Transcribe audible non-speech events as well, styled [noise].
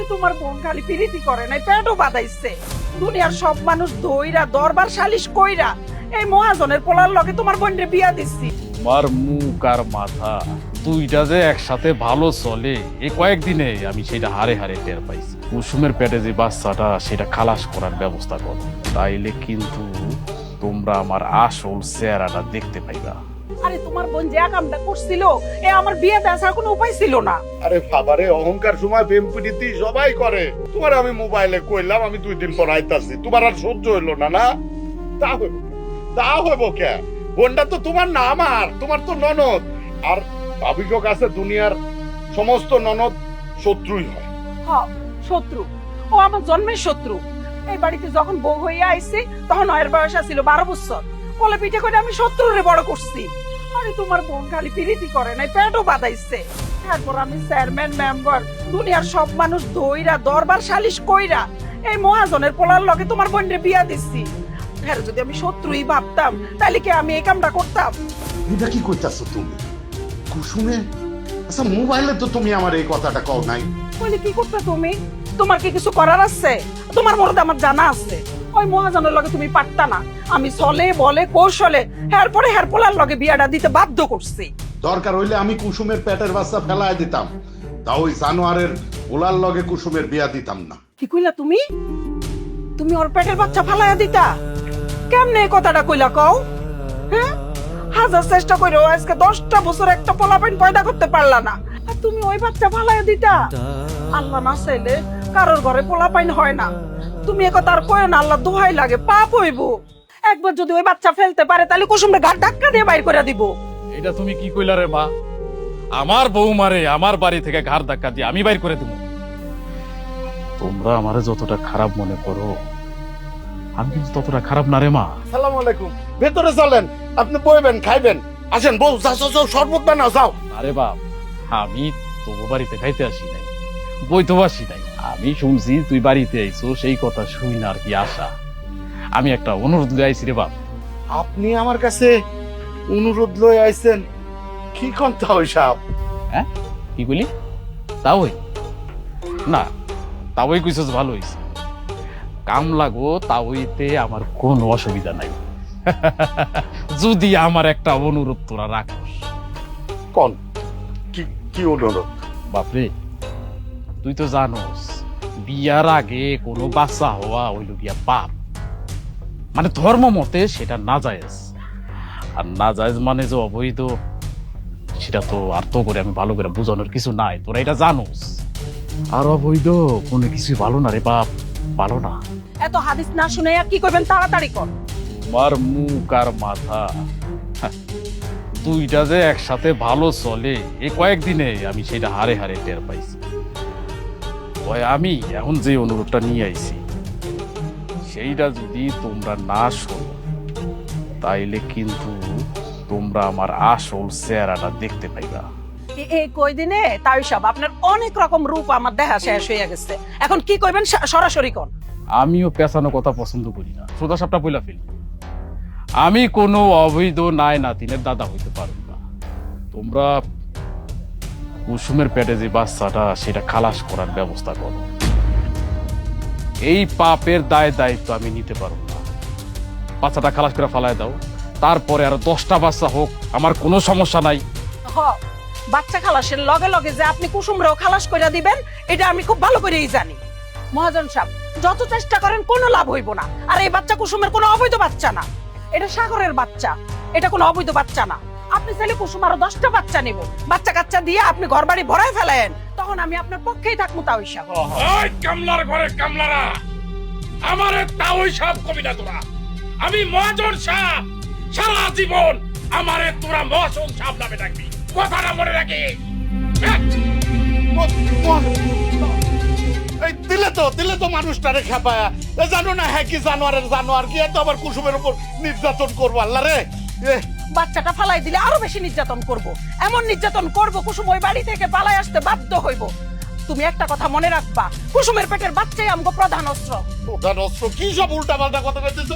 আরে তোমার বোন খালি পিরিতি করে নাই, পেটও বাদাইছে দুনিয়ার সব মানুষ দইরা দরবার সালিশ কইরা, এই মহাজনের পোলার লগে তোমার বোনরে বিয়া দিচ্ছি তোমার মুখ আর মাথা, দুইটা যে একসাথে ভালো চলে এই কয়েকদিনে আমি সেটা হারে হারে টের পাইছি। কুসুমের পেটে যে বাচ্চাটা, সেটা খালাস করার ব্যবস্থা করো। তাইলে কিন্তু তোমরা আমার আসল চেহারাটা দেখতে পাইবা। আরে তোমার বোন যে কামটা করছিল এ আমার বিয়ে দেওয়ার কোনো উপায় ছিল না। আরে বাবারে অহংকার সময় প্রেম প্রীতি সবাই করে। তোমার আমি মোবাইলে কইলাম আমি দুই দিন পর আইতাছি। তোমার আর সহ্য হইল না না? তা হইব তা হইব কে? বোনটা তো তোমার না আমার তোমার তো ননদ। আর ভাবিক কাছে দুনিয়ার সমস্ত ননদ শত্রুই হয়। হ শত্রু। ও আমার জন্মের শত্রু। এই বাড়িতে যখন বউ হইয়া আইছি তখন এর বয়স ছিল বারো বছর। কোলে পিঠে করে আমি শত্রুরে বড় করছি। আরে তোমার বোন খালি পিরিতি করে নাই পেটও বাদাইছে তারপর আমি চেয়ারম্যান মেম্বার দুনিয়ার সব মানুষ দইরা দরবার সালিশ কইরা এই মহাজনের পোলার লগে তোমার বোনরে বিয়া দিচ্ছি হ্যাঁ যদি আমি শত্রুই ভাবতাম তাহলে কি আমি এই কামটা করতাম? এটা কি কইতাছো তুমি? কুসুমে আচ্ছা মোবাইলে তো তুমি আমার এই কথাটা কও নাই। বলে কি করতে তুমি? তোমার কি কিছু করার আছে? তোমার মরদে আমার জানা আছে। ওই মহাজনের লগে তুমি পারতা না। আমি চলে বলে কৌশলে হ্যার পরে হ্যার পোলার লগে বিয়াটা দিতে বাধ্য করছি। দরকার হইলে আমি কুসুমের পেটের বাচ্চা ফেলায় দিতাম। তা ওই জানোয়ারের ওলার লগে কুসুমের বিয়া দিতাম না। কি কইলা তুমি? তুমি ওর পেটের বাচ্চা ফালাইয়া দিতা? কেমনে এই কথাটা কইলা কও? হ্যাঁ? হাজার চেষ্টা কইরো আজকে দশটা বছর একটা পোলাপাইন পয়দা করতে পারলা না। আর তুমি ওই বাচ্চা ফালাইয়া দিতা? আল্লাহ না চাইলে কারোর ঘরে পোলাপাইন হয় না। তুমি এ কথা আর কয় না আল্লাহ দোহাই লাগে পাপ হইব। একবার যদি ওই বাচ্চা ফেলতে পারে তাহলে কুসুমরে ঘাট ধাক্কা দিয়ে বাইর করে দিব। এটা তুমি কি কইলা রে মা? আমার বৌমারে আমার বাড়ি থেকে ঘাড় ধাক্কা দিয়ে আমি বাইর করে দেবো। তোমরা আমারে যতটা খারাপ মনে করো আমি কিন্তু ততটা খারাপ না রে মা। সালাম আলাইকুম। ভেতরে চলেন আপনি বইবেন খাইবেন। আসেন বউ যাও যাও, যাও শরবত বানাও যাও। আরে বাপ আমি তোর বাড়িতে খাইতে আসি নাই বই তো আসি নাই। আমি শুনছি তুই বাড়িতে আইছো সেই কথা শুই না আর কি আশা? আমি একটা অনুরোধ লয়ে আইছি রে বাপ। আপনি আমার কাছে অনুরোধ লয়ে আইছেন কি কথা ওই সাপ হ্যাঁ? কি বলি তাওই। না তাওই কইছস ভালো হইছে কাম লাগো তাওইতে আমার কোনো অসুবিধা নাই। [laughs] যদি আমার একটা অনুরোধ তোরা রাখস। কোন? কি কি অনুরোধ? বাপরে তুই তো জানোস বিয়ার আগে কোনো বাচ্চা হওয়া হইল গিয়া পাপ মানে ধর্ম মতে সেটা না জায়েজ আর না জায়েজ মানে যে অবৈধ সেটা তো আর তো করে আমি ভালো করে বোঝানোর কিছু নাই। তোরা এটা জানোস। আর অবৈধ কোনো কিছুই ভালো না রে বাপ ভালো না। এত হাদিস না শুনে আর কি করবেন? তাড়াতাড়ি কর। তোমার মুখ আর মাথা দুইটা যে একসাথে ভালো চলে এই কয়েকদিনে আমি সেটা হারে হারে টের পাইছি। আমি এখন যে অনুরোধটা নিয়ে আইছি সেইটা যদি তোমরা না শোনো তাইলে কিন্তু তোমরা আমার আসল চেহারাটা দেখতে পাইবা। এই কয়দিনে তাই সব আপনার অনেক রকম রূপ আমার দেখা শেষ হয়ে গেছে। এখন কি করবেন সরাসরি কোন? আমিও পেছানো কথা পছন্দ করি না। সোজা সাপটা বইলা ফেলি। আমি কোনো অবৈধ নাই নাতিনের দাদা হইতে পারব না। তোমরা কুসুমের পেটে যে বাচ্চাটা সেটা খালাস করার ব্যবস্থা করো। এই পাপের দায় দায়িত্ব আমি নিতে পারব না। বাচ্চাটা খালাস করে ফালায় দাও। তারপরে আরও দশটা বাচ্চা হোক, আমার কোনো সমস্যা নাই। বাচ্চা খালাসের লগে লগে যে আপনি কুসুমরাও খালাস করে দিবেন, এটা আমি খুব ভালো করেই জানি। মহাজন সাহেব, যত চেষ্টা করেন, কোনো লাভ হইব না। আর এই বাচ্চা কুসুমের কোনো অবৈধ বাচ্চা না। এটা সাগরের বাচ্চা, এটা কোনো অবৈধ বাচ্চা না। আপনি চাইলে কুসুম আরও দশটা বাচ্চা নিব বাচ্চা কাচ্চা দিয়ে আপনি ঘর বাড়ি ভরায় ফেলেন। তখন আমি আপনার পক্ষেই থাকব তাও হিসাব ওই কামলার ঘরে কামলারা আমারে তাওই সব কবি না তোরা। আমি মহাজন শাহ সারা জীবন আমারে তোরা মহাজন সাহেব নামে ডাকবি। কথাটা মনে রাখিস? হ্যাঁ? এই দিলে তো দিলে তো মানুষটারে খেপায়া। জানো না হ্যাঁ কি জানোয়ারের জানোয়ার কি এত আবার কুসুমের উপর নির্যাতন করব আল্লাহ রে। এ, বাচ্চাটা ফালাই দিলে আরও বেশি নির্যাতন করব। এমন নির্যাতন করব, কুসুম ওই বাড়ি থেকে পালাই আসতে বাধ্য হইব। তুমি একটা কথা মনে রাখবা, কুসুমের পেটের বাচ্চাই আমগো প্রধান অস্ত্র। প্রধান অস্ত্র কি সব উল্টা পাল্টা কথা বলতেছো